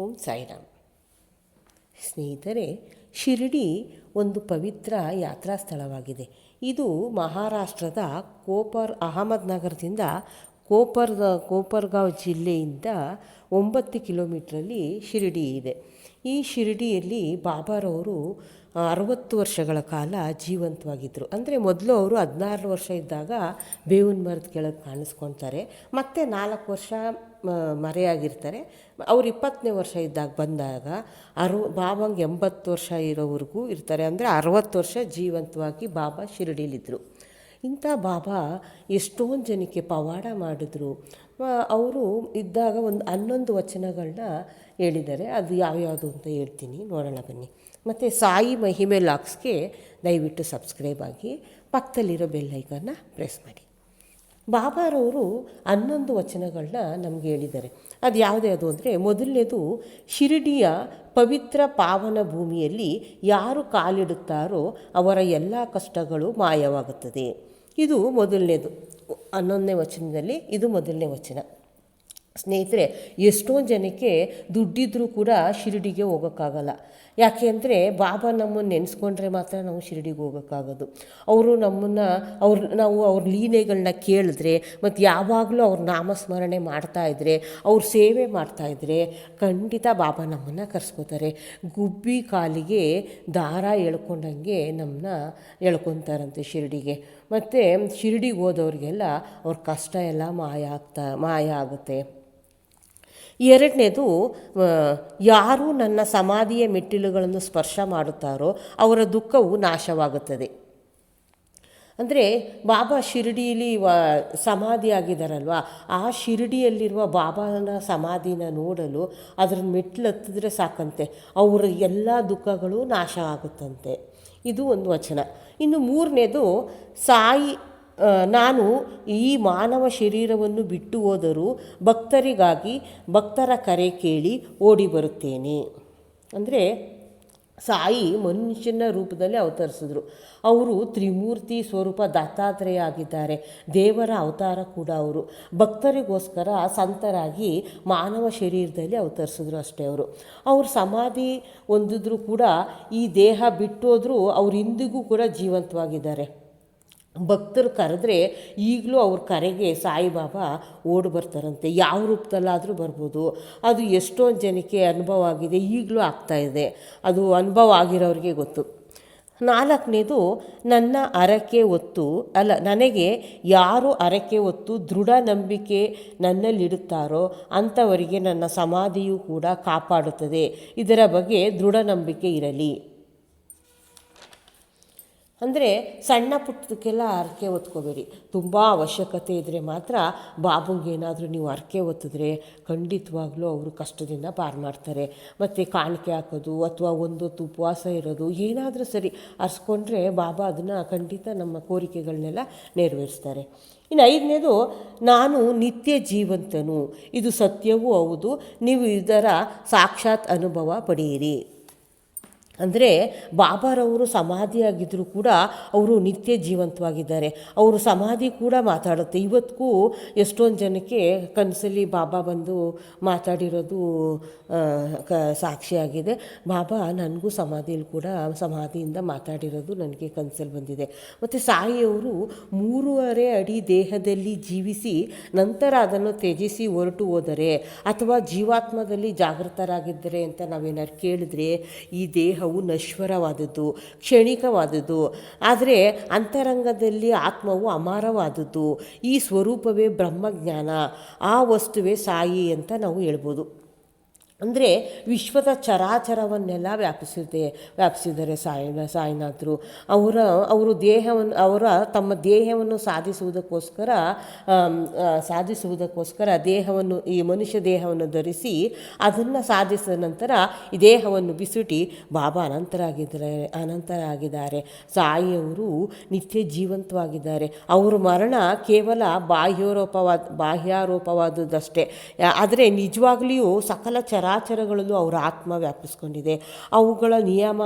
ಓಂ ಸಾಯಿರಾಮ್. ಸ್ನೇಹಿತರೆ, ಶಿರಡಿ ಒಂದು ಪವಿತ್ರ ಯಾತ್ರಾ ಸ್ಥಳವಾಗಿದೆ. ಇದು ಮಹಾರಾಷ್ಟ್ರದ ಕೋಪರ್ ಅಹಮದ್ನಗರದಿಂದ ಕೋಪರ್, ಕೋಪರ್ಗಾವ್ ಜಿಲ್ಲೆಯಿಂದ ಒಂಬತ್ತು ಕಿಲೋಮೀಟ್ರಲ್ಲಿ ಶಿರಡಿ ಇದೆ. ಈ ಶಿರಡಿಯಲ್ಲಿ ಬಾಬಾರವರು ಅರವತ್ತು ವರ್ಷಗಳ ಕಾಲ ಜೀವಂತವಾಗಿದ್ದರು ಅಂದರೆ ಮೊದಲು ಅವರು ಹದಿನಾರು ವರ್ಷ ಇದ್ದಾಗ ಬೇವಿನ ಮರದ ಕೆಳಗೆ ಕಾಣಿಸ್ಕೊತಾರೆ. ಮತ್ತು ನಾಲ್ಕು ವರ್ಷ ಮರೆಯಾಗಿರ್ತಾರೆ. ಅವ್ರು ಇಪ್ಪತ್ತನೇ ವರ್ಷ ಇದ್ದಾಗ ಬಂದಾಗ ಅರು, ಬಾಬಂಗೆ ಎಂಬತ್ತು ವರ್ಷ ಇರೋವರೆಗೂ ಇರ್ತಾರೆ. ಅಂದರೆ ಅರವತ್ತು ವರ್ಷ ಜೀವಂತವಾಗಿ ಬಾಬಾ ಶಿರಡಿಲಿದ್ದರು ಇಂಥ ಬಾಬಾ ಎಷ್ಟೊಂದು ಜನಕ್ಕೆ ಪವಾಡ ಮಾಡಿದ್ರು. ಅವರು ಇದ್ದಾಗ ಒಂದು ಹನ್ನೊಂದು ವಚನಗಳನ್ನ ಹೇಳಿದ್ದಾರೆ. ಅದು ಯಾವ್ಯಾವುದು ಅಂತ ಹೇಳ್ತೀನಿ. ನೋಡೋಣ ಬನ್ನಿ. ಮತ್ತು ಸಾಯಿ ಮಹಿಮೆ ಲಾಕ್ಸ್ಗೆ ದಯವಿಟ್ಟು ಸಬ್ಸ್ಕ್ರೈಬ್ ಆಗಿ ಪಕ್ಕದಲ್ಲಿರೋ ಬೆಲ್ ಐಕನ್ನ ಪ್ರೆಸ್ ಮಾಡಿ. ಬಾಬಾರವರು ಹನ್ನೊಂದು ವಚನಗಳನ್ನ ನಮಗೆ ಹೇಳಿದ್ದಾರೆ. ಅದು ಯಾವುದೇ ಅದು ಅಂದರೆ, ಮೊದಲನೇದು ಶಿರಡಿಯ ಪವಿತ್ರ ಪಾವನ ಭೂಮಿಯಲ್ಲಿ ಯಾರು ಕಾಲಿಡುತ್ತಾರೋ ಅವರ ಎಲ್ಲ ಕಷ್ಟಗಳು ಮಾಯವಾಗುತ್ತದೆ. ಇದು ಮೊದಲನೇದು. ಹನ್ನೊಂದನೇ ವಚನದಲ್ಲಿ ಇದು ಮೊದಲನೇ ವಚನ. ಸ್ನೇಹಿತರೆ ಎಷ್ಟೊಂದು ಜನಕ್ಕೆ ದುಡ್ಡಿದ್ರೂ ಕೂಡ ಶಿರಡಿಗೆ ಹೋಗೋಕ್ಕಾಗಲ್ಲ. ಯಾಕೆ ಅಂದರೆ ಬಾಬಾ ನಮ್ಮನ್ನು ನೆನೆಸ್ಕೊಂಡ್ರೆ ಮಾತ್ರ ನಾವು ಶಿರಡಿಗೆ ಹೋಗೋಕ್ಕಾಗೋದು. ಅವರು ನಮ್ಮನ್ನು, ಅವ್ರ, ನಾವು ಅವ್ರ ಲೀಲೆಗಳನ್ನ ಕೇಳಿದ್ರೆ ಮತ್ತು ಯಾವಾಗಲೂ ಅವ್ರ ನಾಮಸ್ಮರಣೆ ಮಾಡ್ತಾ ಇದ್ದರೆ ಅವ್ರ ಸೇವೆ ಮಾಡ್ತಾಯಿದ್ರೆ ಖಂಡಿತ ಬಾಬಾ ನಮ್ಮನ್ನು ಕರೆಸ್ಕೋತಾರೆ. ಗುಬ್ಬಿ ಕಾಲಿಗೆ ದಾರ ಎಳ್ಕೊಂಡಂಗೆ ನಮ್ಮನ್ನ ಎಳ್ಕೊತಾರಂತೆ ಶಿರಡಿಗೆ. ಮತ್ತು ಶಿರಡಿಗೆ ಹೋದವ್ರಿಗೆಲ್ಲ ಅವ್ರ ಕಷ್ಟ ಎಲ್ಲ ಮಾಯ ಆಗ್ತಾ, ಮಾಯ ಆಗುತ್ತೆ. ಎರಡನೇದು ಯಾರು ನನ್ನ ಸಮಾಧಿಯ ಮೆಟ್ಟಿಲುಗಳನ್ನು ಸ್ಪರ್ಶ ಮಾಡುತ್ತಾರೋ ಅವರ ದುಃಖವು ನಾಶವಾಗುತ್ತದೆ. ಅಂದರೆ, ಬಾಬಾ ಶಿರಡಿಯಲ್ಲಿ ವ ಸಮಾಧಿ ಆ ಶಿರಡಿಯಲ್ಲಿರುವ ಬಾಬಾನ ಸಮಾಧಿನ ನೋಡಲು ಅದರ ಮೆಟ್ಲು ಹತ್ತಿದ್ರೆ ಸಾಕಂತೆ, ಅವರ ಎಲ್ಲ ದುಃಖಗಳು ನಾಶ ಆಗುತ್ತಂತೆ. ಇದು ಒಂದು ವಚನ. ಇನ್ನು ಮೂರನೇದು, ಸಾಯಿ ನಾನು ಈ ಮಾನವ ಶರೀರವನ್ನು ಬಿಟ್ಟು ಹೋದರೂ ಭಕ್ತರಿಗಾಗಿ ಭಕ್ತರ ಕರೆ ಕೇಳಿ ಓಡಿ ಬರುತ್ತೇನೆ. ಅಂದರೆ ಸಾಯಿ ಮನುಷ್ಯನ ರೂಪದಲ್ಲಿ ಅವತರಿಸಿದ್ರು. ಅವರು ತ್ರಿಮೂರ್ತಿ ಸ್ವರೂಪ ದತ್ತಾತ್ರೇಯ ಆಗಿದ್ದಾರೆ ದೇವರ ಅವತಾರ ಕೂಡ ಅವರು. ಭಕ್ತರಿಗೋಸ್ಕರ ಸಂತರಾಗಿ ಮಾನವ ಶರೀರದಲ್ಲಿ ಅವತರಿಸಿದ್ರು ಅಷ್ಟೇ ಅವರು. ಅವ್ರ ಸಮಾಧಿ ಹೊಂದಿದ್ರು ಕೂಡ ಈ ದೇಹ ಬಿಟ್ಟೋದ್ರೂ ಅವ್ರು ಇಂದಿಗೂ ಕೂಡ ಜೀವಂತವಾಗಿದ್ದಾರೆ. ಭಕ್ತರು ಕರೆದ್ರೆ ಈಗಲೂ ಅವ್ರ ಕರೆಗೆ ಸಾಯಿಬಾಬಾ ಓಡಿ ಬರ್ತಾರಂತೆ. ಯಾವ ರೂಪದಲ್ಲಾದರೂ ಬರ್ಬೋದು. ಅದು ಎಷ್ಟೊಂದು ಜನಕ್ಕೆ ಅನುಭವ ಆಗಿದೆ, ಈಗಲೂ ಆಗ್ತಾಯಿದೆ ಅದು ಅನುಭವ ಆಗಿರೋರಿಗೆ ಗೊತ್ತು. ನಾಲ್ಕನೇದು, ನನ್ನ ಅರಕೆ ಒತ್ತು, ಅಲ್ಲ, ನನಗೆ ಯಾರು ಅರಕೆ ಒತ್ತು ದೃಢ ನಂಬಿಕೆ ನನ್ನಲ್ಲಿಡುತ್ತಾರೋ ಅಂಥವರಿಗೆ ನನ್ನ ಸಮಾಧಿಯು ಕೂಡ ಕಾಪಾಡುತ್ತದೆ. ಇದರ ಬಗ್ಗೆ ದೃಢ ನಂಬಿಕೆ ಇರಲಿ. ಅಂದರೆ ಸಣ್ಣ ಪುಟ್ಟದಕ್ಕೆಲ್ಲ ಹರಕೆ ಒತ್ಕೋಬೇಡಿ ತುಂಬ ಅವಶ್ಯಕತೆ ಇದ್ದರೆ ಮಾತ್ರ ಬಾಬುಗೆ ಏನಾದರೂ ನೀವು ಹರಕೆ ಒತ್ತಿದ್ರೆ ಖಂಡಿತವಾಗ್ಲೂ ಅವರು ಕಷ್ಟದಿಂದ ಪಾರು ಮಾಡ್ತಾರೆ. ಮತ್ತು ಕಾಣಿಕೆ ಹಾಕೋದು ಅಥವಾ ಒಂದೊತ್ತು ಉಪವಾಸ ಇರೋದು ಏನಾದರೂ ಸರಿ ಅರ್ಸ್ಕೊಂಡ್ರೆ ಬಾಬಾ ಅದನ್ನು ಖಂಡಿತ ನಮ್ಮ ಕೋರಿಕೆಗಳನ್ನೆಲ್ಲ ನೆರವೇರಿಸ್ತಾರೆ. ಇನ್ನು ಐದನೇದು, ನಾನು ನಿತ್ಯ ಜೀವಂತನು. ಇದು ಸತ್ಯವೂ ಹೌದು. ನೀವು ಇದರ ಸಾಕ್ಷಾತ್ ಅನುಭವ ಪಡೆಯಿರಿ. ಅಂದರೆ ಬಾಬಾರವರು ಸಮಾಧಿಯಾಗಿದ್ದರೂ ಕೂಡ ಅವರು ನಿತ್ಯ ಜೀವಂತವಾಗಿದ್ದಾರೆ. ಅವರು ಸಮಾಧಿ ಕೂಡ ಮಾತಾಡುತ್ತೆ. ಇವತ್ತಿಗೂ ಎಷ್ಟೊಂದು ಜನಕ್ಕೆ ಕನಸಲ್ಲಿ ಬಾಬಾ ಬಂದು ಮಾತಾಡಿರೋದು ಕ ಸಾಕ್ಷಿಯಾಗಿದೆ ಬಾಬಾ ನನಗೂ ಸಮಾಧಿಯಲ್ಲಿ ಕೂಡ ಸಮಾಧಿಯಿಂದ ಮಾತಾಡಿರೋದು ನನಗೆ ಕನಸಲ್ಲಿ ಬಂದಿದೆ. ಮತ್ತು ಸಾಯಿಯವರು ಮೂರುವರೆ ಅಡಿ ದೇಹದಲ್ಲಿ ಜೀವಿಸಿ ನಂತರ ಅದನ್ನು ತ್ಯಜಿಸಿ ಹೊರಟು ಹೋದರೆ ಅಥವಾ ಜೀವಾತ್ಮದಲ್ಲಿ ಜಾಗೃತರಾಗಿದ್ದರೆ ಅಂತ ನಾವೇನಾದ್ರು ಕೇಳಿದ್ರೆ ಈ ದೇಹವು ನಶ್ವರವಾದದ್ದು, ಕ್ಷಣಿಕವಾದದ್ದು. ಆದರೆ ಅಂತರಂಗದಲ್ಲಿ ಆತ್ಮವು ಅಮಾರವಾದದ್ದು. ಈ ಸ್ವರೂಪವೇ ಬ್ರಹ್ಮಜ್ಞಾನ. ಆ ವಸ್ತುವೇ ಸಾಯಿ ಅಂತ ನಾವು ಹೇಳ್ಬೋದು. ಅಂದರೆ ವಿಶ್ವದ ಚರಾಚರವನ್ನೆಲ್ಲ ವ್ಯಾಪಿಸಿದೆ ವ್ಯಾಪಿಸಿದ್ದಾರೆ ಸಾಯಿ ಸಾಯಿನಾಥರು ಅವರ, ಅವರು ದೇಹವನ್ನು, ಅವರ ತಮ್ಮ ದೇಹವನ್ನು ಸಾಧಿಸುವುದಕ್ಕೋಸ್ಕರ ಸಾಧಿಸುವುದಕ್ಕೋಸ್ಕರ ದೇಹವನ್ನು, ಈ ಮನುಷ್ಯ ದೇಹವನ್ನು ಧರಿಸಿ ಅದನ್ನು ಸಾಧಿಸಿದ ನಂತರ ಈ ದೇಹವನ್ನು ಬಿಸುಟಿ ಬಾಬಾ ಅನಂತರಾಗಿದ್ದಾರೆ ಅನಂತರಾಗಿದ್ದಾರೆ. ಸಾಯಿಯವರು ನಿತ್ಯ ಜೀವಂತವಾಗಿದ್ದಾರೆ. ಅವರ ಮರಣ ಕೇವಲ ಬಾಹ್ಯಾರೋಪವಾದ, ಬಾಹ್ಯಾರೋಪವಾದದ್ದಷ್ಟೇ. ಆದರೆ ನಿಜವಾಗ್ಲಿಯೂ ಸಕಲ ಚರ ಚರಾಚರಗಳಲ್ಲೂ ಅವರ ಆತ್ಮ ವ್ಯಾಪಿಸ್ಕೊಂಡಿದೆ. ಅವುಗಳ ನಿಯಮ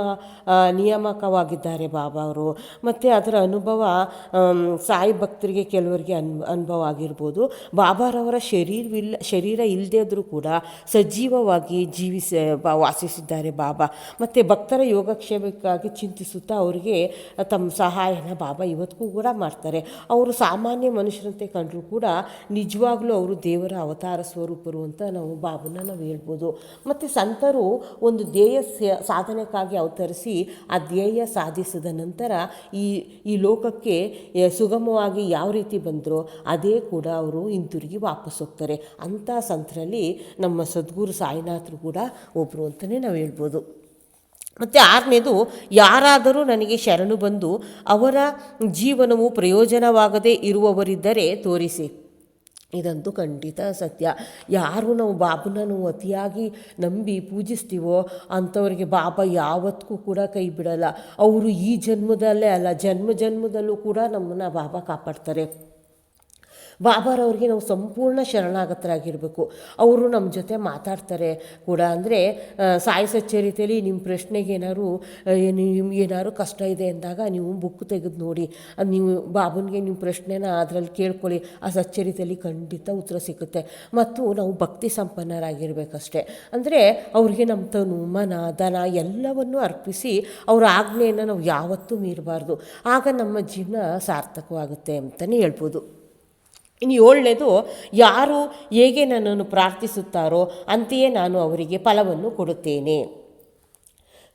ನಿಯಾಮಕವಾಗಿದ್ದಾರೆ ಬಾಬಾ ಅವರು. ಮತ್ತು ಅದರ ಅನುಭವ ಸಾಯಿ ಭಕ್ತರಿಗೆ ಕೆಲವರಿಗೆ ಅನ್, ಅನುಭವ ಆಗಿರ್ಬೋದು. ಬಾಬಾರವರ ಶರೀರವಿಲ್ಲ ಶರೀರ ಇಲ್ಲದೇ ಇದ್ದರೂ ಕೂಡ ಸಜೀವವಾಗಿ ಜೀವಿಸ, ವಾಸಿಸಿದ್ದಾರೆ ಬಾಬಾ. ಮತ್ತು ಭಕ್ತರ ಯೋಗಕ್ಷೇಮಕ್ಕಾಗಿ ಚಿಂತಿಸುತ್ತಾ ಅವರಿಗೆ ತಮ್ಮ ಸಹಾಯನ ಬಾಬಾ ಇವತ್ತಿಗೂ ಕೂಡ ಮಾಡ್ತಾರೆ. ಅವರು ಸಾಮಾನ್ಯ ಮನುಷ್ಯರಂತೆ ಕಂಡರೂ ಕೂಡ ನಿಜವಾಗ್ಲೂ ಅವರು ದೇವರ ಅವತಾರ ಸ್ವರೂಪರು ಅಂತ ನಾವು ಬಾಬನ್ನ ನಾವು ಹೇಳ್ಬೋದು. ಮತ್ತು ಸಂತರು ಒಂದು ಧ್ಯೇಯ ಸಾಧನೆಗಾಗಿ ಅವತರಿಸಿ ಆ ಧ್ಯೇಯ ಸಾಧಿಸಿದ ನಂತರ ಈ ಈ ಲೋಕಕ್ಕೆ ಸುಗಮವಾಗಿ ಯಾವ ರೀತಿ ಬಂದರೋ ಅದೇ ಕೂಡ ಅವರು ಹಿಂತಿರುಗಿ ವಾಪಸ್ ಹೋಗ್ತಾರೆ. ಅಂಥ ಸಂತರಲ್ಲಿ ನಮ್ಮ ಸದ್ಗುರು ಸಾಯಿನಾಥರು ಕೂಡ ಒಬ್ಬರು ಅಂತಲೇ ನಾವು ಹೇಳ್ಬೋದು. ಮತ್ತು ಆರನೇದು, ಯಾರಾದರೂ ನನಗೆ ಶರಣು ಬಂದು ಅವರ ಜೀವನವು ಪ್ರಯೋಜನವಾಗದೇ ಇರುವವರಿದ್ದರೆ ತೋರಿಸಿ. ಇದಂತೂ ಖಂಡಿತ ಸತ್ಯ. ಯಾರು ನಾವು ಬಾಬನ ಅತಿಯಾಗಿ ನಂಬಿ ಪೂಜಿಸ್ತೀವೋ ಅಂಥವ್ರಿಗೆ ಬಾಬಾ ಯಾವತ್ತಿಗೂ ಕೂಡ ಕೈ ಬಿಡಲ್ಲ. ಅವರು ಈ ಜನ್ಮದಲ್ಲೇ ಅಲ್ಲ, ಜನ್ಮ ಜನ್ಮದಲ್ಲೂ ಕೂಡ ನಮ್ಮನ್ನು ಬಾಬಾ ಕಾಪಾಡ್ತಾರೆ. ಬಾಬಾರವ್ರಿಗೆ ನಾವು ಸಂಪೂರ್ಣ ಶರಣಾಗತರಾಗಿರಬೇಕು. ಅವರು ನಮ್ಮ ಜೊತೆ ಮಾತಾಡ್ತಾರೆ ಕೂಡ. ಅಂದರೆ ಸಾಯಿ ಸಚ್ಚರಿತೆಯಲ್ಲಿ ನಿಮ್ಮ ಪ್ರಶ್ನೆಗೆ ಏನಾದ್ರು ನಿಮ್ಗೆ ಏನಾದ್ರು ಕಷ್ಟ ಇದೆ ಅಂದಾಗ ನೀವು ಬುಕ್ ತೆಗೆದು ನೋಡಿ. ಅದು ನೀವು, ಬಾಬನಿಗೆ ನಿಮ್ಮ ಪ್ರಶ್ನೆನ ಅದರಲ್ಲಿ ಕೇಳ್ಕೊಳ್ಳಿ. ಆ ಸಚ್ಚರಿತೆಯಲ್ಲಿ ಖಂಡಿತ ಉತ್ತರ ಸಿಗುತ್ತೆ. ಮತ್ತು ನಾವು ಭಕ್ತಿ ಸಂಪನ್ನರಾಗಿರಬೇಕಷ್ಟೆ. ಅಂದರೆ, ಅವ್ರಿಗೆ ನಮ್ಮ ತನು, ಮನ ದನ ಎಲ್ಲವನ್ನು ಅರ್ಪಿಸಿ ಅವರ ಆಜ್ಞೆಯನ್ನು ನಾವು ಯಾವತ್ತೂ ಮೀರಬಾರ್ದು. ಆಗ ನಮ್ಮ ಜೀವನ ಸಾರ್ಥಕವಾಗುತ್ತೆ ಅಂತಲೇ ಹೇಳ್ಬೋದು. ಇನ್ನು ಏಳನೇದು ಯಾರು ಹೇಗೆ ನನ್ನನ್ನು ಪ್ರಾರ್ಥಿಸುತ್ತಾರೋ ಅಂತೆಯೇ ನಾನು ಅವರಿಗೆ ಫಲವನ್ನು ಕೊಡುತ್ತೇನೆ.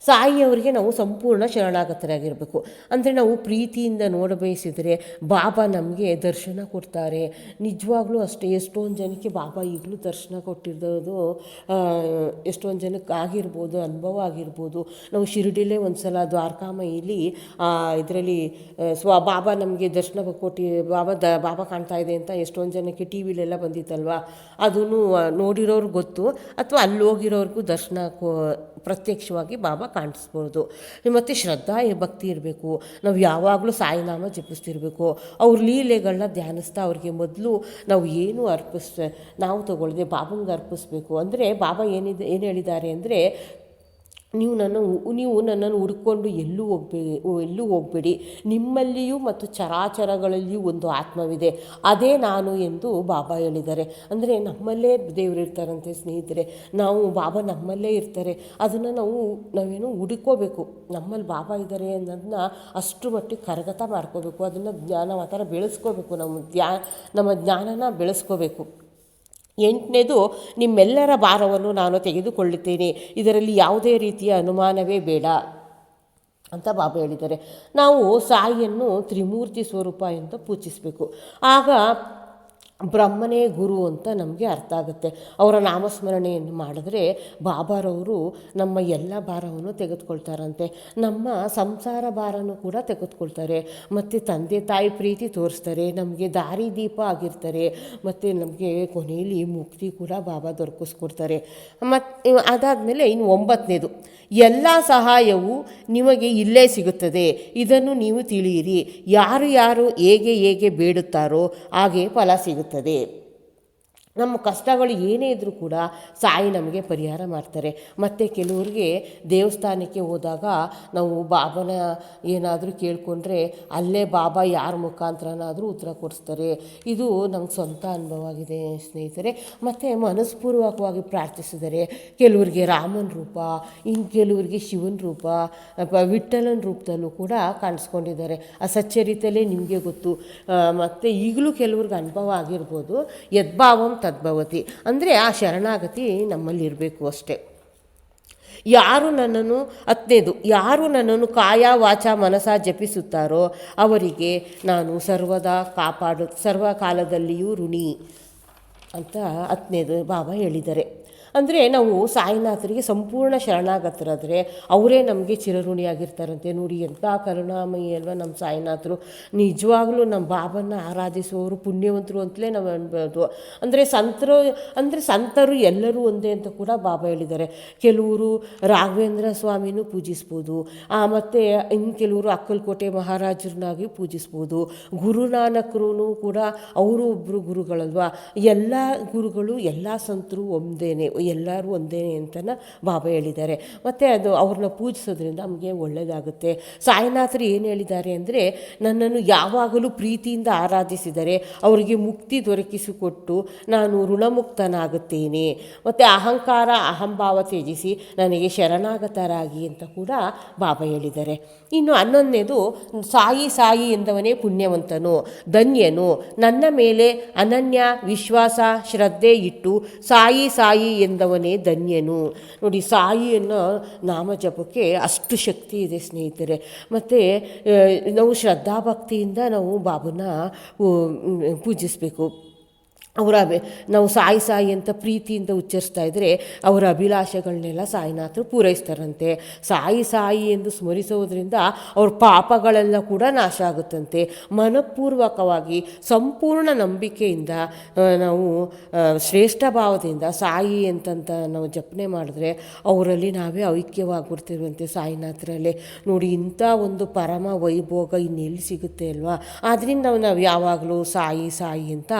ಸಾಯಿಯವರಿಗೆ ನಾವು ಸಂಪೂರ್ಣ ಶರಣಾಗತರಾಗಿರಬೇಕು. ಅಂದರೆ ನಾವು ಪ್ರೀತಿಯಿಂದ ನೋಡಬಯಸಿದರೆ ಬಾಬಾ ನಮಗೆ ದರ್ಶನ ಕೊಡ್ತಾರೆ. ನಿಜವಾಗ್ಲೂ ಅಷ್ಟೇ ಎಷ್ಟೊಂದು ಜನಕ್ಕೆ ಬಾಬಾ ಈಗಲೂ ದರ್ಶನ ಕೊಟ್ಟಿರೋದು ಆ, ಎಷ್ಟೊಂದು ಜನಕ್ಕೆ ಆಗಿರ್ಬೋದು ಅನುಭವ ಆಗಿರ್ಬೋದು. ನಾವು ಶಿರಡಿಲೇ ಒಂದು ಸಲ ದ್ವಾರಕಾಮಯಿಲಿ ಇದರಲ್ಲಿ ಸ್ವ ಬಾಬಾ ನಮಗೆ ದರ್ಶನ ಕೊಟ್ಟು ಬಾಬಾ ದ ಬಾಬಾ ಕಾಣ್ತಾ ಇದೆ ಅಂತ ಎಷ್ಟೊಂದು ಜನಕ್ಕೆ ಟಿ ವಿಲೆಲ್ಲ ಬಂದಿತ್ತಲ್ವ? ಅದನ್ನು ನೋಡಿರೋರು ಗೊತ್ತು. ಅಥವಾ ಅಲ್ಲಿ ಹೋಗಿರೋರಿಗೂ ದರ್ಶನ ಕೊ ಪ್ರತ್ಯಕ್ಷವಾಗಿ ಬಾಬಾ ಕಾಣಿಸ್ಬೋದು. ಮತ್ತು ಶ್ರದ್ಧಾ ಭಕ್ತಿ ಇರಬೇಕು. ನಾವು ಯಾವಾಗಲೂ ಸಾಯಿನಾಮ ಜಪಿಸ್ತಿರ್ಬೇಕು. ಅವ್ರ ಲೀಲೆಗಳನ್ನ ಧ್ಯಾನಿಸ್ತಾ ಅವ್ರಿಗೆ ಮೊದಲು ನಾವು ಏನು ಅರ್ಪಿಸ್ ನಾವು ತಗೊಳ್ಳದೆ ಬಾಬಂಗೆ ಅರ್ಪಿಸ್ಬೇಕು. ಅಂದರೆ ಬಾಬಾ ಏನಿದೆ, ಏನು ಹೇಳಿದ್ದಾರೆ ಅಂದರೆ ನೀವು ನನ್ನ ನೀವು ನನ್ನನ್ನು ಹುಡ್ಕೊಂಡು ಎಲ್ಲೂ ಹೋಗ್ಬೇ ಎಲ್ಲೂ ಹೋಗಬೇಡಿ. ನಿಮ್ಮಲ್ಲಿಯೂ ಮತ್ತು ಚರಾಚರಗಳಲ್ಲಿಯೂ ಒಂದು ಆತ್ಮವಿದೆ. ಅದೇ ನಾನು ಎಂದು ಬಾಬಾ ಹೇಳಿದ್ದಾರೆ. ಅಂದರೆ ನಮ್ಮಲ್ಲೇ ದೇವರು ಇರ್ತಾರಂತೆ ಸ್ನೇಹಿತರೆ. ನಾವು ಬಾಬಾ ನಮ್ಮಲ್ಲೇ ಇರ್ತಾರೆ. ಅದನ್ನು ನಾವು, ನಾವೇನು ಹುಡುಕೋಬೇಕು. ನಮ್ಮಲ್ಲಿ ಬಾಬಾ ಇದ್ದಾರೆ ಅನ್ನೋದನ್ನ ಅಷ್ಟು ಮಟ್ಟಿಗೆ ಕರಗತ ಮಾಡ್ಕೋಬೇಕು. ಅದನ್ನು ಜ್ಞಾನ ಆ ಥರ ಬೆಳೆಸ್ಕೋಬೇಕು. ನಮ್ಮ ಜ್ಞಾ, ನಮ್ಮ ಜ್ಞಾನನ ಬೆಳೆಸ್ಕೋಬೇಕು. ಎಂಟನೇದು ನಿಮ್ಮೆಲ್ಲರ ಭಾರವನ್ನು ನಾನು ತೆಗೆದುಕೊಳ್ಳುತ್ತೇನೆ. ಇದರಲ್ಲಿ ಯಾವುದೇ ರೀತಿಯ ಅನುಮಾನವೇ ಬೇಡ ಅಂತ ಬಾಬಾ ಹೇಳಿದ್ದಾರೆ. ನಾವು ಸಾಯಿಯನ್ನು ತ್ರಿಮೂರ್ತಿ ಸ್ವರೂಪ ಅಂತ ಪೂಜಿಸಬೇಕು. ಆಗ ಬ್ರಹ್ಮನೇ ಗುರು ಅಂತ ನಮಗೆ ಅರ್ಥ ಆಗುತ್ತೆ. ಅವರ ನಾಮಸ್ಮರಣೆಯನ್ನು ಮಾಡಿದ್ರೆ ಬಾಬಾರವರು ನಮ್ಮ ಎಲ್ಲ ಭಾರವನ್ನು ತೆಗೆದುಕೊಳ್ತಾರಂತೆ. ನಮ್ಮ ಸಂಸಾರ ಭಾರನೂ ಕೂಡ ತೆಗೆದುಕೊಳ್ತಾರೆ. ಮತ್ತು ತಂದೆ ತಾಯಿ ಪ್ರೀತಿ ತೋರಿಸ್ತಾರೆ, ನಮಗೆ ದಾರಿ ದೀಪ ಆಗಿರ್ತಾರೆ, ಮತ್ತು ನಮಗೆ ಕೊನೆಯಲ್ಲಿ ಮುಕ್ತಿ ಕೂಡ ಬಾಬಾ ದೊರಕಿಸ್ಕೊಡ್ತಾರೆ. ಮತ್ತು ಅದಾದಮೇಲೆ ಇನ್ನು ಒಂಬತ್ತನೇದು ಎಲ್ಲ ಸಹಾಯವು ನಿಮಗೆ ಇಲ್ಲೇ ಸಿಗುತ್ತದೆ. ಇದನ್ನು ನೀವು ತಿಳಿಯಿರಿ. ಯಾರು ಯಾರು ಹೇಗೆ ಹೇಗೆ ಬೇಡುತ್ತಾರೋ ಹಾಗೆ ಫಲ ಸಿಗುತ್ತದೆ ನಮ್ಮ ಕಷ್ಟಗಳು ಏನೇ ಇದ್ದರೂ ಕೂಡ ಸಾಯಿ ನಮಗೆ ಪರಿಹಾರ ಮಾಡ್ತಾರೆ. ಮತ್ತು ಕೆಲವ್ರಿಗೆ ದೇವಸ್ಥಾನಕ್ಕೆ ಹೋದಾಗ ನಾವು ಬಾಬನ ಏನಾದರೂ ಕೇಳಿಕೊಂಡ್ರೆ ಅಲ್ಲೇ ಬಾಬಾ ಯಾರ ಮುಖಾಂತರನಾದರೂ ಉತ್ತರ ಕೊಡಿಸ್ತಾರೆ. ಇದು ನಮ್ಗೆ ಸ್ವಂತ ಅನುಭವ ಆಗಿದೆ ಸ್ನೇಹಿತರೆ. ಮತ್ತು ಮನಸ್ಪೂರ್ವಕವಾಗಿ ಪ್ರಾರ್ಥಿಸಿದರೆ ಕೆಲವ್ರಿಗೆ ರಾಮನ ರೂಪ ಇನ್ನು ಕೆಲವ್ರಿಗೆ ಶಿವನ ರೂಪ ವಿಠಲನ ರೂಪದಲ್ಲೂ ಕೂಡ ಕಾಣಿಸ್ಕೊಂಡಿದ್ದಾರೆ. ಆ ಸಚ್ಚರಿತಲೇ ನಿಮಗೆ ಗೊತ್ತು. ಮತ್ತು ಈಗಲೂ ಕೆಲವ್ರಿಗೆ ಅನುಭವ ಆಗಿರ್ಬೋದು. ಯದ್ಭಾವಂ ತದ್ಭವತಿ ಅಂದರೆ ಆ ಶರಣಾಗತಿ ನಮ್ಮಲ್ಲಿ ಇರಬೇಕು ಅಷ್ಟೇ. ಯಾರು ನನ್ನನ್ನು ಹತ್ತನೇದು ಯಾರು ನನ್ನನ್ನು ಕಾಯ, ವಾಚ, ಮನಸ ಜಪಿಸುತ್ತಾರೋ ಅವರಿಗೆ ನಾನು ಸರ್ವದಾ ಕಾಪಾಡು ಸರ್ವಕಾಲದಲ್ಲಿಯೂ ಋಣಿ ಅಂತ ಹತ್ತನೇದು ಬಾಬಾ ಹೇಳಿದ್ದಾರೆ ಅಂದರೆ ನಾವು ಸಾಯಿನಾಥರಿಗೆ ಸಂಪೂರ್ಣ ಶರಣಾಗತರಾದರೆ ಅವರೇ ನಮಗೆ ಚಿರಋಣಿಯಾಗಿರ್ತಾರಂತೆ. ನೋಡಿ, ಎಂಥ ಕರುಣಾಮಯಿ ಅಲ್ವಾ ನಮ್ಮ ಸಾಯಿನಾಥರು. ನಿಜವಾಗ್ಲೂ ನಮ್ಮ ಬಾಬನ್ನ ಆರಾಧಿಸುವವರು ಪುಣ್ಯವಂತರು ಅಂತಲೇ ನಾವು ಅನ್ಬೋದು. ಅಂದರೆ ಸಂತರು ಅಂದರೆ ಸಂತರು ಎಲ್ಲರೂ ಒಂದೇ ಅಂತ ಕೂಡ ಬಾಬಾ ಹೇಳಿದ್ದಾರೆ. ಕೆಲವರು ರಾಘವೇಂದ್ರ ಸ್ವಾಮಿನೂ ಪೂಜಿಸ್ಬೋದು. ಮತ್ತು ಇನ್ನು ಕೆಲವರು ಅಕ್ಕಲಕೋಟೆ ಮಹಾರಾಜರನ್ನಾಗಿ ಪೂಜಿಸ್ಬೋದು. ಗುರುನಾನಕರು ಕೂಡ ಅವರು ಒಬ್ಬರು ಗುರುಗಳಲ್ವಾ. ಎಲ್ಲ ಗುರುಗಳು, ಎಲ್ಲ ಸಂತರು ಒಂದೇನೆ. ಎಲ್ಲರೂ ಒಂದೇ ಅಂತನ ಬಾಬಾ ಹೇಳಿದ್ದಾರೆ. ಮತ್ತು ಅದು ಅವ್ರನ್ನ ಪೂಜಿಸೋದ್ರಿಂದ ನಮಗೆ ಒಳ್ಳೆಯದಾಗುತ್ತೆ ಸಾಯಿನಾಥರು ಏನು ಹೇಳಿದ್ದಾರೆ ಅಂದರೆ, ನನ್ನನ್ನು ಯಾವಾಗಲೂ ಪ್ರೀತಿಯಿಂದ ಆರಾಧಿಸಿದರೆ ಅವರಿಗೆ ಮುಕ್ತಿ ದೊರಕಿಸಿಕೊಟ್ಟು ನಾನು ಋಣಮುಕ್ತನಾಗುತ್ತೇನೆ. ಮತ್ತು ಅಹಂಕಾರ, ಅಹಂಭಾವ ತ್ಯಜಿಸಿ ನನಗೆ ಶರಣಾಗತರಾಗಿ ಅಂತ ಕೂಡ ಬಾಬಾ ಹೇಳಿದ್ದಾರೆ. ಇನ್ನು ಹನ್ನೊಂದನೇದು, ಸಾಯಿ ಸಾಯಿ ಎಂದವನೇ ಪುಣ್ಯವಂತನು, ಧನ್ಯನು, ನನ್ನ ಮೇಲೆ ಅನನ್ಯ ವಿಶ್ವಾಸ, ಶ್ರದ್ಧೆ ಇಟ್ಟು ಸಾಯಿ ಸಾಯಿ ಎಂದವನೇ ಧನ್ಯನು. ನೋಡಿ ಸಾಯಿ ಅನ್ನೋ ನಾಮಜಪಕ್ಕೆ ಅಷ್ಟು ಶಕ್ತಿ ಇದೆ ಸ್ನೇಹಿತರೆ. ಮತ್ತು ನಾವು ಶ್ರದ್ಧಾಭಕ್ತಿಯಿಂದ ನಾವು ಬಾಬನ ಪೂಜಿಸಬೇಕು. ಅವರ ನಾವು ಸಾಯಿ ಸಾಯಿ ಅಂತ ಪ್ರೀತಿಯಿಂದ ಉಚ್ಚರಿಸ್ತಾ ಇದ್ದರೆ ಅವರ ಅಭಿಲಾಷೆಗಳನ್ನೆಲ್ಲ ಸಾಯಿನಾಥರು ಪೂರೈಸ್ತಾರಂತೆ. ಸಾಯಿ ಸಾಯಿ ಎಂದು ಸ್ಮರಿಸೋದ್ರಿಂದ ಅವ್ರ ಪಾಪಗಳೆಲ್ಲ ಕೂಡ ನಾಶ ಆಗುತ್ತಂತೆ. ಮನಪೂರ್ವಕವಾಗಿ, ಸಂಪೂರ್ಣ ನಂಬಿಕೆಯಿಂದ ನಾವು ಶ್ರೇಷ್ಠ ಭಾವದಿಂದ ಸಾಯಿ ಅಂತಂತ ನಾವು ಜಪನೆ ಮಾಡಿದ್ರೆ ಅವರಲ್ಲಿ ನಾವೇ ಐಕ್ಯವಾಗಿಬಿಡ್ತಿರುವಂತೆ ಸಾಯಿನಾಥರಲ್ಲೇ. ನೋಡಿ, ಇಂಥ ಒಂದು ಪರಮ ವೈಭೋಗ ಇನ್ನೆಲ್ಲಿ ಸಿಗುತ್ತೆ ಅಲ್ವಾ? ಆದ್ದರಿಂದ ನಾವು ಯಾವಾಗಲೂ ಸಾಯಿ ಸಾಯಿ ಅಂತ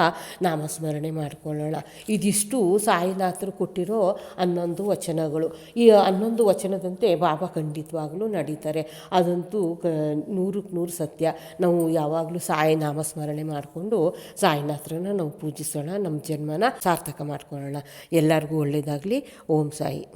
ನಾಮಸ್ಮರಣೆ ಮಾಡಿಕೊಳ್ಳೋಣ. ಇದಿಷ್ಟು ಸಾಯಿನಾಥರು ಕೊಟ್ಟಿರೋ ಹನ್ನೊಂದು ವಚನಗಳು. ಈ ಹನ್ನೊಂದು ವಚನದಂತೆ ಬಾಬಾ ಖಂಡಿತವಾಗಲೂ ನಡೀತಾರೆ. ಅದಂತೂ ಕ, ನೂರಕ್ಕೆ ನೂರು ಸತ್ಯ. ನಾವು ಯಾವಾಗಲೂ ಸಾಯಿ ನಾಮಸ್ಮರಣೆ ಮಾಡಿಕೊಂಡು ಸಾಯಿನಾಥರನ್ನ ನಾವು ಪೂಜಿಸೋಣ, ನಮ್ಮ ಜನ್ಮನ ಸಾರ್ಥಕ ಮಾಡ್ಕೊಳ್ಳೋಣ. ಎಲ್ಲರಿಗೂ ಒಳ್ಳೆಯದಾಗಲಿ ಓಂ ಸಾಯಿ.